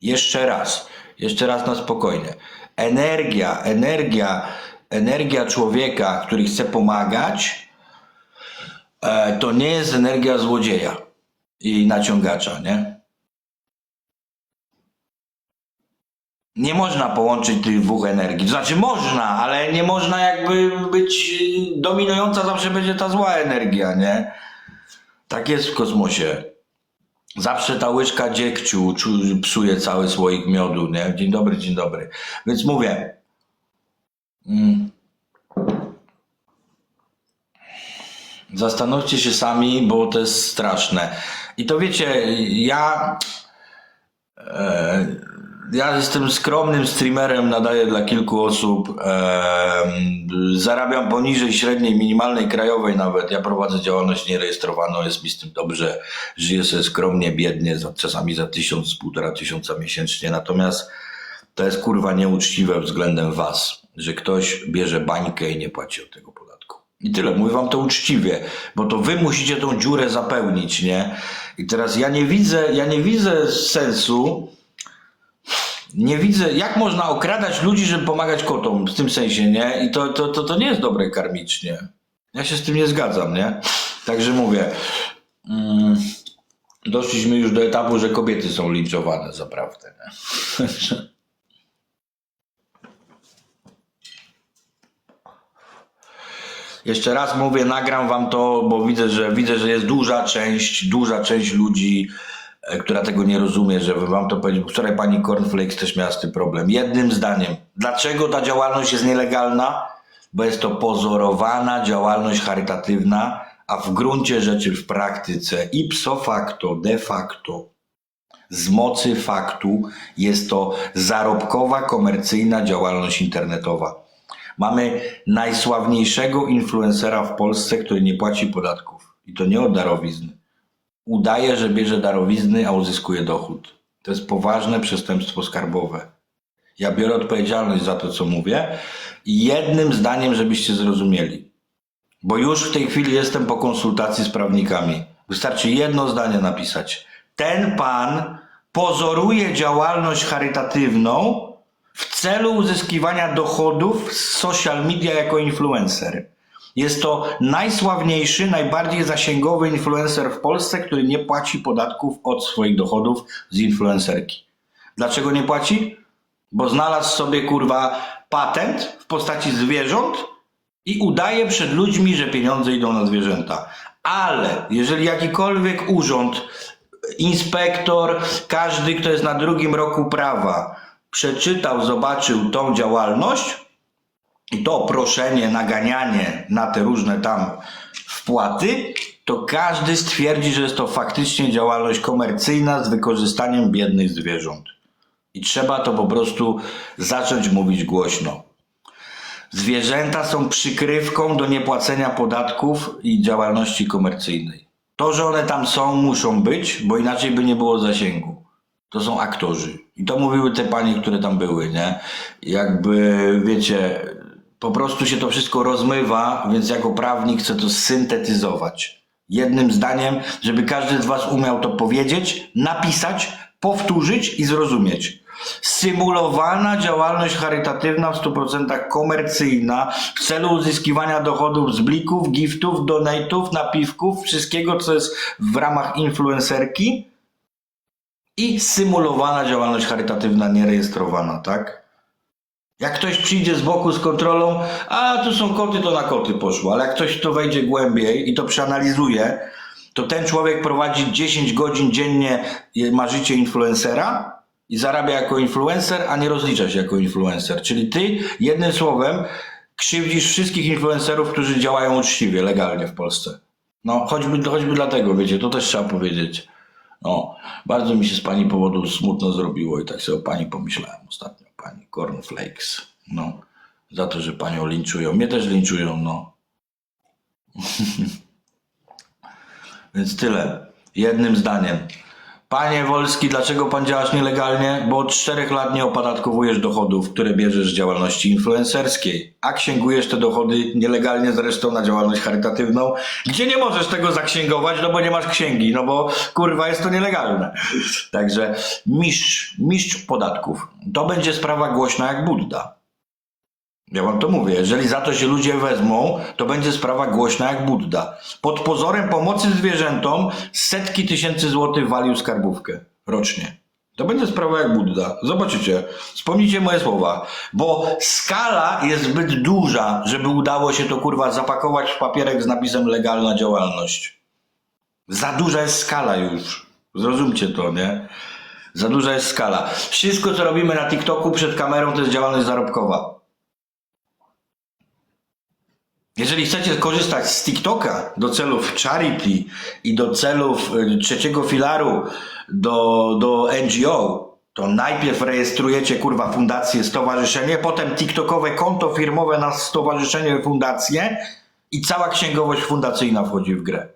Jeszcze raz, jeszcze raz na spokojnie. Energia, energia, energia człowieka, który chce pomagać, e, to nie jest energia złodzieja i naciągacza, nie? Nie można połączyć tych dwóch energii. Znaczy można, ale nie można jakby być dominująca zawsze będzie ta zła energia, nie? Tak jest w kosmosie. Zawsze ta łyżka dziegciu psuje cały słoik miodu, nie? Dzień dobry, dzień dobry. Więc mówię. Mm, zastanówcie się sami, bo to jest straszne. I to wiecie, ja. E, ja jestem skromnym streamerem, nadaję dla kilku osób. zarabiam poniżej średniej, minimalnej krajowej nawet. Ja prowadzę działalność nierejestrowaną, jest mi z tym dobrze. Żyję sobie skromnie, biednie, za, czasami za tysiąc, półtora tysiąca miesięcznie. Natomiast to jest kurwa nieuczciwe względem was, że ktoś bierze bańkę i nie płaci od tego podatku. I tyle, mówię wam to uczciwie, bo to wy musicie tą dziurę zapełnić, nie? I teraz ja nie widzę, ja nie widzę sensu, nie widzę, jak można okradać ludzi, żeby pomagać kotom, w tym sensie, nie? I to, to, to, to nie jest dobre karmicznie. Ja się z tym nie zgadzam, nie? Także mówię, mm, doszliśmy już do etapu, że kobiety są linczowane zaprawdę, nie? Jeszcze raz mówię, nagram wam to, bo widzę, że widzę, że jest duża część, duża część ludzi, która tego nie rozumie, żeby wam to powiedzieć. Wczoraj pani Cornflakes też miała z tym problem. Jednym zdaniem. Dlaczego ta działalność jest nielegalna? Bo jest to pozorowana działalność charytatywna, a w gruncie rzeczy w praktyce ipso facto, de facto, z mocy faktu jest to zarobkowa, komercyjna działalność internetowa. Mamy najsławniejszego influencera w Polsce, który nie płaci podatków. I to nie od darowizny. Udaje, że bierze darowizny, a uzyskuje dochód. To jest poważne przestępstwo skarbowe. Ja biorę odpowiedzialność za to, co mówię. I jednym zdaniem, żebyście zrozumieli. Bo już w tej chwili jestem po konsultacji z prawnikami. Wystarczy jedno zdanie napisać. Ten pan pozoruje działalność charytatywną w celu uzyskiwania dochodów z social media jako influencer. Jest to najsławniejszy, najbardziej zasięgowy influencer w Polsce, który nie płaci podatków od swoich dochodów z influencerki. Dlaczego nie płaci? Bo znalazł sobie kurwa patent w postaci zwierząt i udaje przed ludźmi, że pieniądze idą na zwierzęta. Ale jeżeli jakikolwiek urząd, inspektor, każdy, kto jest na drugim roku prawa, przeczytał, zobaczył tą działalność i to proszenie, naganianie na te różne tam wpłaty, to każdy stwierdzi, że jest to faktycznie działalność komercyjna z wykorzystaniem biednych zwierząt. I trzeba to po prostu zacząć mówić głośno. Zwierzęta są przykrywką do niepłacenia podatków i działalności komercyjnej. To, że one tam są, muszą być, bo inaczej by nie było zasięgu. To są aktorzy. I to mówiły te panie, które tam były, nie? Jakby, wiecie, po prostu się to wszystko rozmywa, więc jako prawnik chcę to syntetyzować. Jednym zdaniem, żeby każdy z Was umiał to powiedzieć, napisać, powtórzyć i zrozumieć. Symulowana działalność charytatywna w 100% komercyjna w celu uzyskiwania dochodów z blików, giftów, donate'ów, napiwków, wszystkiego, co jest w ramach influencerki i symulowana działalność charytatywna nierejestrowana, tak? Jak ktoś przyjdzie z boku z kontrolą, a tu są koty, to na koty poszło, ale jak ktoś to wejdzie głębiej i to przeanalizuje, to ten człowiek prowadzi 10 godzin dziennie, ma życie influencera i zarabia jako influencer, a nie rozlicza się jako influencer. Czyli ty, jednym słowem, krzywdzisz wszystkich influencerów, którzy działają uczciwie, legalnie w Polsce. No, choćby, choćby dlatego, wiecie, to też trzeba powiedzieć. No, bardzo mi się z pani powodu smutno zrobiło i tak sobie o pani pomyślałem ostatnio, pani Cornflakes. No, za to, że panią linczują. Mnie też linczują, no. Więc tyle. Jednym zdaniem. Panie Wolski, dlaczego pan działasz nielegalnie? Bo od czterech lat nie opodatkowujesz dochodów, które bierzesz z działalności influencerskiej, a księgujesz te dochody nielegalnie zresztą na działalność charytatywną, gdzie nie możesz tego zaksięgować, no bo nie masz księgi, no bo kurwa jest to nielegalne. Także mistrz, mistrz podatków. To będzie sprawa głośna jak Budda. Ja wam to mówię, jeżeli za to się ludzie wezmą, to będzie sprawa głośna jak Budda. Pod pozorem pomocy zwierzętom setki tysięcy złotych walił skarbówkę rocznie. To będzie sprawa jak Budda. Zobaczycie. Wspomnijcie moje słowa. Bo skala jest zbyt duża, żeby udało się to kurwa zapakować w papierek z napisem legalna działalność. Za duża jest skala już. Zrozumcie to, nie? Za duża jest skala. Wszystko, co robimy na TikToku przed kamerą, to jest działalność zarobkowa. Jeżeli chcecie korzystać z TikToka do celów charity i do celów y, trzeciego filaru do, do NGO, to najpierw rejestrujecie kurwa fundację, stowarzyszenie, potem TikTokowe konto firmowe na stowarzyszenie, fundację i cała księgowość fundacyjna wchodzi w grę.